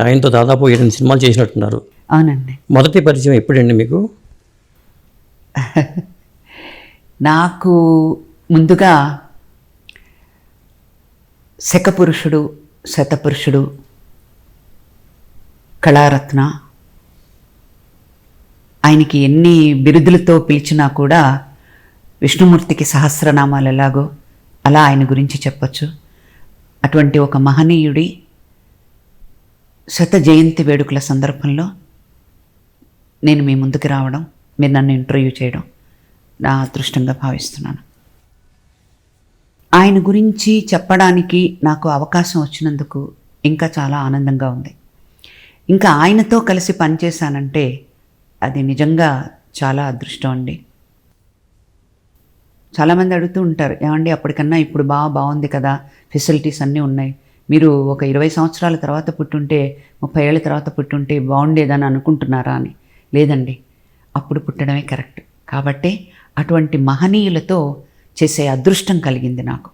ఆయనతో దాదాపు ఏడు సినిమాలు చేసినట్టున్నారు. అవునండి. మొదటి పరిచయం ఎప్పుడండి మీకు? నాకు ముందుగా శకపురుషుడు శతపురుషుడు కళారత్న ఆయనకి ఎన్ని బిరుదులతో పిలిచినా కూడా విష్ణుమూర్తికి సహస్రనామాలు ఎలాగో అలా ఆయన గురించి చెప్పొచ్చు. అటువంటి ఒక మహనీయుడి శత జయంతి వేడుకల సందర్భంలో నేను మీ ముందుకు రావడం మీరు నన్ను ఇంటర్వ్యూ చేయడం నా అదృష్టంగా భావిస్తున్నాను. ఆయన గురించి చెప్పడానికి నాకు అవకాశం వచ్చినందుకు ఇంకా చాలా ఆనందంగా ఉంది. ఇంకా ఆయనతో కలిసి పనిచేశానంటే అది నిజంగా చాలా అదృష్టం అండి. చాలామంది అడుగుతూ ఉంటారు ఏమండి అప్పటికన్నా ఇప్పుడు బాగా బాగుంది కదా ఫెసిలిటీస్ అన్నీ ఉన్నాయి. మీరు ఒక ఇరవై సంవత్సరాల తర్వాత పుట్టుంటే ముప్పై ఏళ్ళ తర్వాత పుట్టుంటే బాగుండేదని అనుకుంటున్నారా అని? లేదండి. అప్పుడు పుట్టడమే కరెక్ట్. కాబట్టి అటువంటి మహనీయులతో చేసే అదృష్టం కలిగింది నాకు.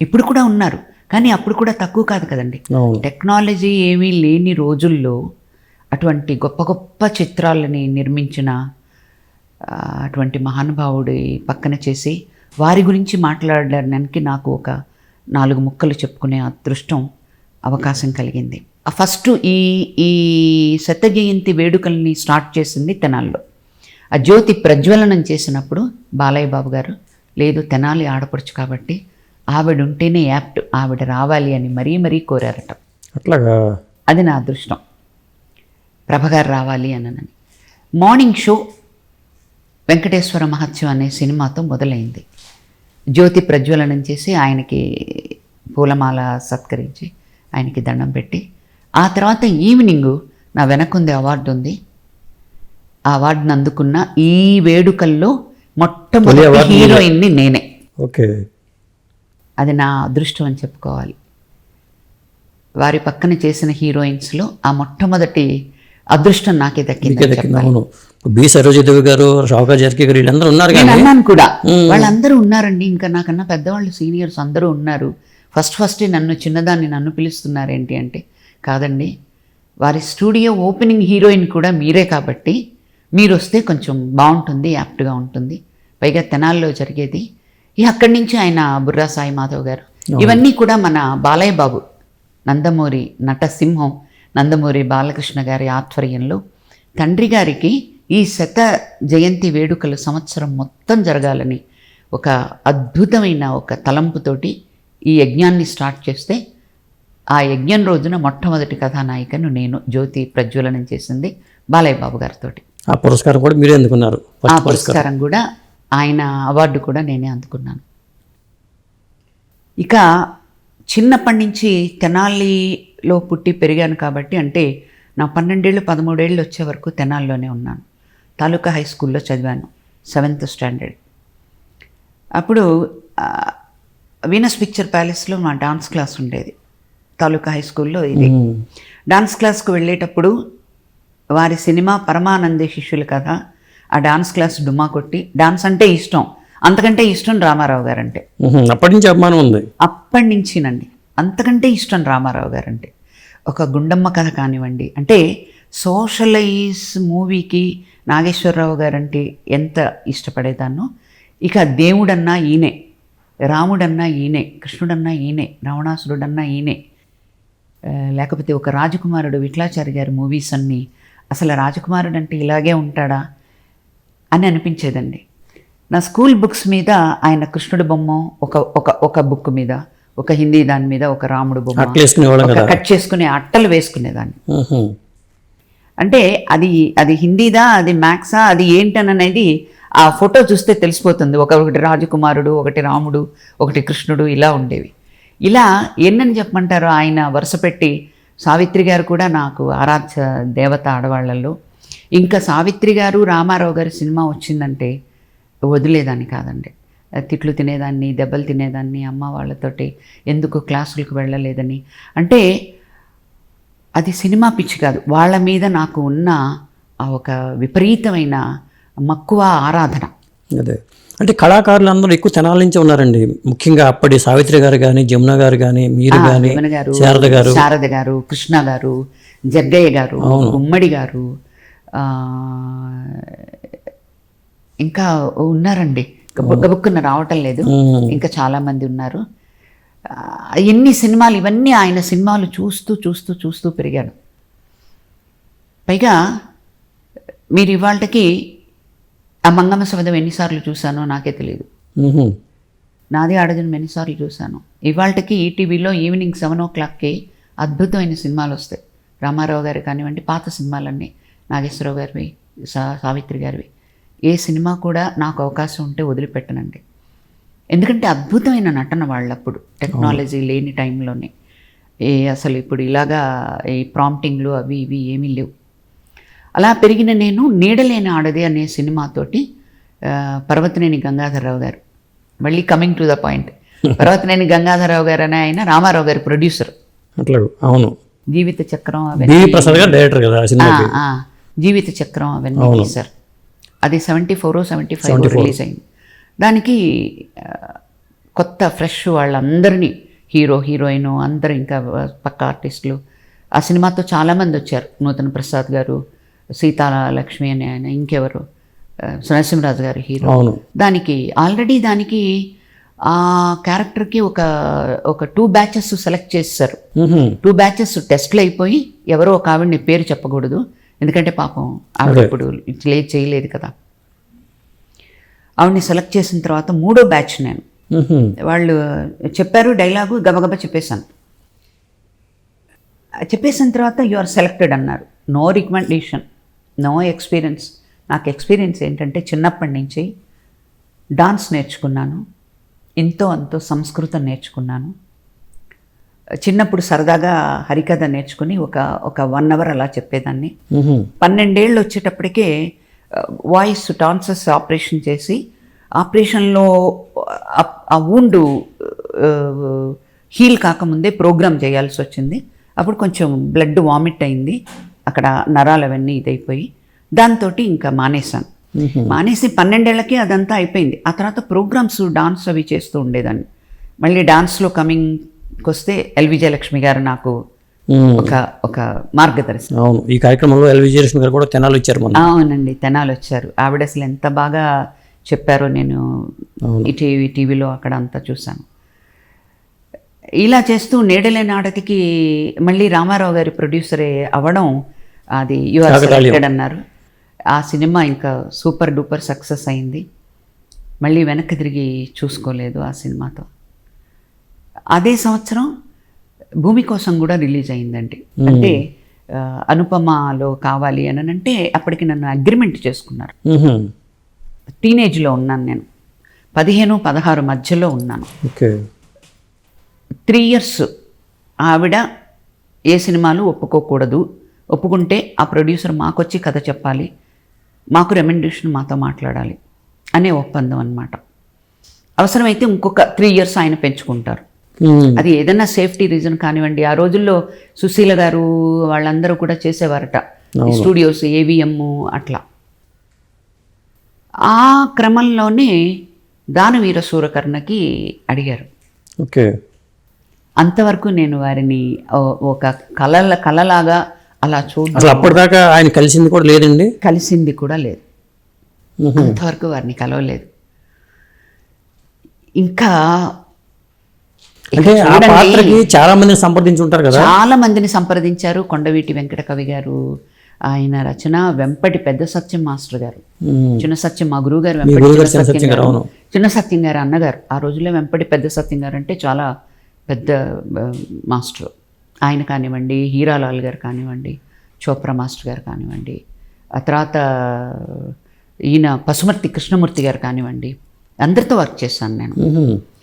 ఇప్పుడు కూడా ఉన్నారు. కానీ అప్పుడు కూడా తక్కువ కాదు కదండి. టెక్నాలజీ ఏమీ లేని రోజుల్లో అటువంటి గొప్ప గొప్ప చిత్రాలని నిర్మించిన అటువంటి మహానుభావుడి పక్కన చేసి వారి గురించి మాట్లాడడానికి నాకు ఒక నాలుగు ముక్కలు చెప్పుకునే అదృష్టం అవకాశం కలిగింది. ఫస్ట్ ఈ ఈ శత జయంతి వేడుకల్ని స్టార్ట్ చేసింది తెనాల్లో. ఆ జ్యోతి ప్రజ్వలనం చేసినప్పుడు బాలయ్య బాబు గారు లేదు తెనాలి ఆడపడుచు కాబట్టి ఆవిడ ఉంటేనే యాప్ట్ ఆవిడ రావాలి అని మరీ మరీ కోరారట. అట్లాగా? అది నా అదృష్టం. ప్రభగారు రావాలి అనని మార్నింగ్ షో వెంకటేశ్వర మహత్యం అనే సినిమాతో మొదలైంది. జ్యోతి ప్రజ్వలనం చేసి ఆయనకి పూలమాల సత్కరించి ఆయనకి దండం పెట్టి ఆ తర్వాత ఈవినింగ్ నా వెనకుంది అవార్డు ఉంది. ఆ అవార్డును అందుకున్న ఈ వేడుకల్లో మొట్టమొదటి. హీరోయిన్ని నేనే. ఓకే. అది నా అదృష్టం అని చెప్పుకోవాలి. వారి పక్కన చేసిన హీరోయిన్స్లో ఆ మొట్టమొదటి అదృష్టం నాకే దక్కింది అవును. బి సరోజదేవి గారు షావుకా జర్కి గారు వీళ్ళందరూ ఉన్నారు నేను కానీ. అన్నాను కూడా. వాళ్ళందరూ ఉన్నారండి. ఇంకా నాకన్నా పెద్దవాళ్ళు సీనియర్స్ అందరూ ఉన్నారు. ఫస్ట్ ఫస్ట్ నన్ను చిన్నదాన్ని నన్ను పిలుస్తున్నారేంటి అంటే కాదండి. వారి స్టూడియో ఓపెనింగ్ హీరోయిన్ కూడా మీరే కాబట్టి మీరు వస్తే కొంచెం బాగుంటుంది యాప్ట్గా ఉంటుంది. పైగా తెనాల్లో జరిగేది. అక్కడి నుంచి ఆయన బుర్రా సాయి మాధవ్ గారు. ఇవన్నీ కూడా మన బాలయ్య బాబు నందమూరి నటసింహం నందమూరి బాలకృష్ణ గారి ఆధ్వర్యంలో తండ్రి గారికి ఈ శత జయంతి వేడుకలు సంవత్సరం మొత్తం జరగాలని ఒక అద్భుతమైన ఒక తలంపుతోటి ఈ యజ్ఞాన్ని స్టార్ట్ చేస్తే ఆ యజ్ఞం రోజున మొట్టమొదటి కథానాయికను నేను జ్యోతి ప్రజ్వలనం చేసింది బాలయ్య బాబు గారితో ఆ పురస్కారం కూడా మీరే అందుకున్నారు. ఆ పురస్కారం. కూడా ఆయన అవార్డు కూడా నేనే అందుకున్నాను. ఇక చిన్నప్పటి నుంచి తెనాలిలో పుట్టి పెరిగాను కాబట్టి అంటే నా పన్నెండేళ్ళు పదమూడేళ్ళు వచ్చే వరకు తెనాలిలోనే ఉన్నాను. తాలూకా హై స్కూల్లో చదివాను సెవెంత్ స్టాండర్డ్. అప్పుడు వీనస్ పిక్చర్ ప్యాలెస్లో మా డాన్స్ క్లాస్ ఉండేది. తాలూకా హై స్కూల్లో ఇది. డాన్స్ క్లాస్కు వెళ్ళేటప్పుడు వారి సినిమా పరమానందే శిష్యులు కథ. ఆ డాన్స్ క్లాస్ డుమా కొట్టి డాన్స్ అంటే ఇష్టం. అంతకంటే ఇష్టం రామారావు గారంటే. మ్మ్. అప్పటి నుంచి అభిమానం ఉంది. అప్పటి నుంచినండి. అంతకంటే ఇష్టం రామారావు గారంటే. ఒక గుండమ్మ కథ కానివ్వండి. అంటే సోషలైజ్ మూవీకి నాగేశ్వరరావు గారంటే ఎంత ఇష్టపడేదాన్నో ఇక దేవుడన్నా ఈయనే. రాముడన్నా ఈయనే కృష్ణుడన్నా ఈయనే రావణాసురుడన్నా ఈయనే. లేకపోతే ఒక రాజకుమారుడు విఠలాచారి గారి మూవీస్ అన్నీ అసలు రాజకుమారుడు అంటే ఇలాగే ఉంటాడా అని అనిపించేదండి. నా స్కూల్ బుక్స్ మీద ఆయన కృష్ణుడి బొమ్మ ఒక ఒక ఒక బుక్ మీద ఒక హిందీ దాని మీద ఒక రాముడు బొమ్మ కట్ చేసుకునే అట్టలు వేసుకునేదాన్ని. అంటే అది అది హిందీదా అది మ్యాక్సా అది ఏంటననేది ఆ ఫోటో చూస్తే తెలిసిపోతుంది. ఒకటి రాజకుమారుడు ఒకటి రాముడు ఒకటి కృష్ణుడు ఇలా ఉండేవి. ఇలా ఎన్నని చెప్పమంటారు ఆయన వరుస పెట్టి? సావిత్రి గారు కూడా నాకు ఆరాధ్య దేవత ఆడవాళ్ళల్లో. ఇంకా సావిత్రి గారు రామారావు గారి సినిమా వచ్చిందంటే వదిలేదాన్ని కాదండి. తిట్లు తినేదాన్ని దెబ్బలు తినేదాన్ని అమ్మ వాళ్ళతోటి ఎందుకు క్లాసులకు వెళ్ళలేదని. అంటే అది సినిమా పిచ్చి కాదు. వాళ్ళ మీద నాకు ఉన్న ఆ ఒక విపరీతమైన మక్కువ ఆరాధన. అదే. అంటే కళాకారులు అందరూ ఎక్కువ తెనాల నుంచి ఉన్నారండి. ముఖ్యంగా అప్పటి సావిత్రి గారు కానీ జమున గారు కానీ మీరు కానీ శారద గారు. శారద గారు కృష్ణ గారు జగ్గయ్య గారు ఉమ్మడి గారు ఇంకా ఉన్నారండి. గబుక్ గబుక్కున రావటం లేదు. ఇంకా చాలా మంది ఉన్నారు. ఎన్ని సినిమాలు ఇవన్నీ ఆయన సినిమాలు చూస్తూ చూస్తూ చూస్తూ పెరిగాడు. పైగా మీరు ఇవాళకి ఆ మంగమ్మ శబ్దం ఎన్నిసార్లు చూశానో నాకే తెలియదు. నాది ఆడజన్ ఎన్నిసార్లు చూశాను. ఇవాళకి ఈటీవీలో ఈవినింగ్ సెవెన్ ఓ క్లాక్కి అద్భుతమైన సినిమాలు వస్తాయి. రామారావు గారి కానివ్వండి పాత సినిమాలన్నీ నాగేశ్వరరావు గారివి సా సావిత్రి గారివి. ఏ సినిమా కూడా నాకు అవకాశం ఉంటే వదిలిపెట్టనండి. ఎందుకంటే అద్భుతమైన నటన వాళ్ళప్పుడు టెక్నాలజీ లేని టైంలోనే. ఏ అసలు ఇప్పుడు ఇలాగా ఈ ప్రాంప్టింగ్లు అవి ఇవి ఏమీ లేవు. అలా పెరిగిన నేను నీడలేని ఆడది అనే సినిమాతోటి పర్వతనేని గంగాధరరావు గారు. మళ్ళీ coming to the point Parvathaneni Gangadhararao గారు అనే ఆయన రామారావు గారి ప్రొడ్యూసర్ అట్లా అవును. జీవిత చక్రం డైరెక్టర్ కదా జీవిత చక్రం అవన్నీ అవును. తీశారు. అది seventy four seventy five release అయింది. దానికి కొత్త ఫ్రెష్ వాళ్ళందరినీ హీరో హీరోయిన్ అందరూ ఇంకా పక్క ఆర్టిస్టులు. ఆ సినిమాతో చాలామంది వచ్చారు. నూతన ప్రసాద్ గారు సీతాలక్ష్మి అనే ఆయన ఇంకెవరు? నరసింహరాజు గారు హీరో. దానికి ఆల్రెడీ దానికి ఆ క్యారెక్టర్కి ఒక ఒక టూ బ్యాచెస్ సెలెక్ట్ చేస్తారు. టూ బ్యాచెస్ టెస్ట్లు అయిపోయి ఎవరో ఒక ఆవిడని పేరు చెప్పకూడదు. ఎందుకంటే పాపం ఆవిడ ఇప్పుడు లే చేయలేదు కదా. ఆవిడని సెలెక్ట్ చేసిన తర్వాత మూడో బ్యాచ్ నేను. వాళ్ళు చెప్పారు డైలాగు గబగబా చెప్పేశాను. చెప్పేసిన తర్వాత యు ఆర్ సెలెక్టెడ్ అన్నారు. నో రికమెండేషన్ నో ఎక్స్పీరియన్స్ నాకు ఎక్స్పీరియన్స్ ఏంటంటే చిన్నప్పటి నుంచి డాన్స్ నేర్చుకున్నాను. ఎంతో అంతో సంస్కృతం నేర్చుకున్నాను. చిన్నప్పుడు సరదాగా హరికథ నేర్చుకుని ఒక ఒక వన్ అవర్ అలా చెప్పేదాన్ని. పన్నెండేళ్ళు వచ్చేటప్పటికే వాయిస్ టాన్సస్ ఆపరేషన్ చేసి ఆపరేషన్లో ఆ- ఆ ఊండు హీల్ కాకముందే ప్రోగ్రామ్ చేయాల్సి వచ్చింది. అప్పుడు కొంచెం బ్లడ్ వామిట్ అయింది. అక్కడ నరాలు అవన్నీ ఇదైపోయి దాంతో ఇంకా మానేశాను. మానేసి పన్నెండేళ్ళకి అదంతా అయిపోయింది. ఆ తర్వాత ప్రోగ్రామ్స్ డాన్స్ అవి చేస్తూ ఉండేదాన్ని. మళ్ళీ డాన్స్లో కమింగ్కి వస్తే ఎల్ విజయలక్ష్మి గారు నాకు. ఒక ఒక మార్గదర్శనం. అవును. ఈ కార్యక్రమంలో ఎల్ విజయలక్ష్మి గారు కూడా తెనాలు ఇచ్చారు మొన్న. అవునండి తెనాలు వచ్చారు. ఆవిడ అసలు ఎంత బాగా చెప్పారో నేను ఈ టీవీ టీవీలో అక్కడ అంతా చూశాను. ఇలా చేస్తూ నీడలే నాటకి మళ్ళీ రామారావు గారి ప్రొడ్యూసరే అవ్వడం అది యు ఆర్ కాకతాళీయం. సెలెక్టెడ్ అన్నారు. ఆ సినిమా ఇంకా సూపర్ డూపర్ సక్సెస్ అయింది. మళ్ళీ వెనక్కి తిరిగి చూసుకోలేదు ఆ సినిమాతో. అదే సంవత్సరం భూమి కోసం కూడా రిలీజ్ అయిందండి. అంటే అనుపమలో కావాలి అని అంటే అప్పటికి నన్ను అగ్రిమెంట్ చేసుకున్నారు. టీనేజ్లో ఉన్నాను నేను. పదిహేను పదహారు మధ్యలో ఉన్నాను. త్రీ ఇయర్స్ ఆవిడ ఏ సినిమాలు ఒప్పుకోకూడదు. ఒప్పుకుంటే ఆ ప్రొడ్యూసర్ మాకొచ్చి కథ చెప్పాలి. మాకు రెమెండేషన్ మాతో మాట్లాడాలి అనే ఒప్పందం అన్నమాట. అవసరమైతే ఇంకొక త్రీ ఇయర్స్ ఆయన పెంచుకుంటారు. అది ఏదైనా సేఫ్టీ రీజన్ కానివ్వండి. ఆ రోజుల్లో సుశీల గారు వాళ్ళందరూ కూడా చేసేవారట. స్టూడియోస్ ఏవిఎం అట్లా. ఆ క్రమంలోనే దానవీర సూరకర్ణకి అడిగారు. ఓకే. అంతవరకు నేను వారిని ఒక కళల కళలాగా అలా చూడ అప్పటిదాకా ఆయన కలిసింది కూడా లేదండి? కలిసింది కూడా లేదు. అంతవరకు వారిని కలవలేదు. ఇక అంటే ఆ పాత్రకి చాలా మందిని సంప్రదించి ఉంటారు కదా. చాలా మందిని సంప్రదించారు కొండవీటి వెంకట కవి గారు ఆయన రచన వెంపటి పెద్ద సత్యం మాస్టర్ గారు. చిన్న సత్యం మా గురువు గారు చిన్న సత్యం గారు, అన్నగారు. ఆ రోజుల్లో వెంపటి పెద్ద సత్యం గారు అంటే చాలా పెద్ద మాస్టర్. ఆయన కానివ్వండి హీరాలాల్ గారు కానివ్వండి చోప్రా మాస్టర్ గారు కానివ్వండి ఆ తర్వాత ఈయన పశుమర్తి కృష్ణమూర్తి గారు కానివ్వండి అందరితో వర్క్ చేశాను నేను.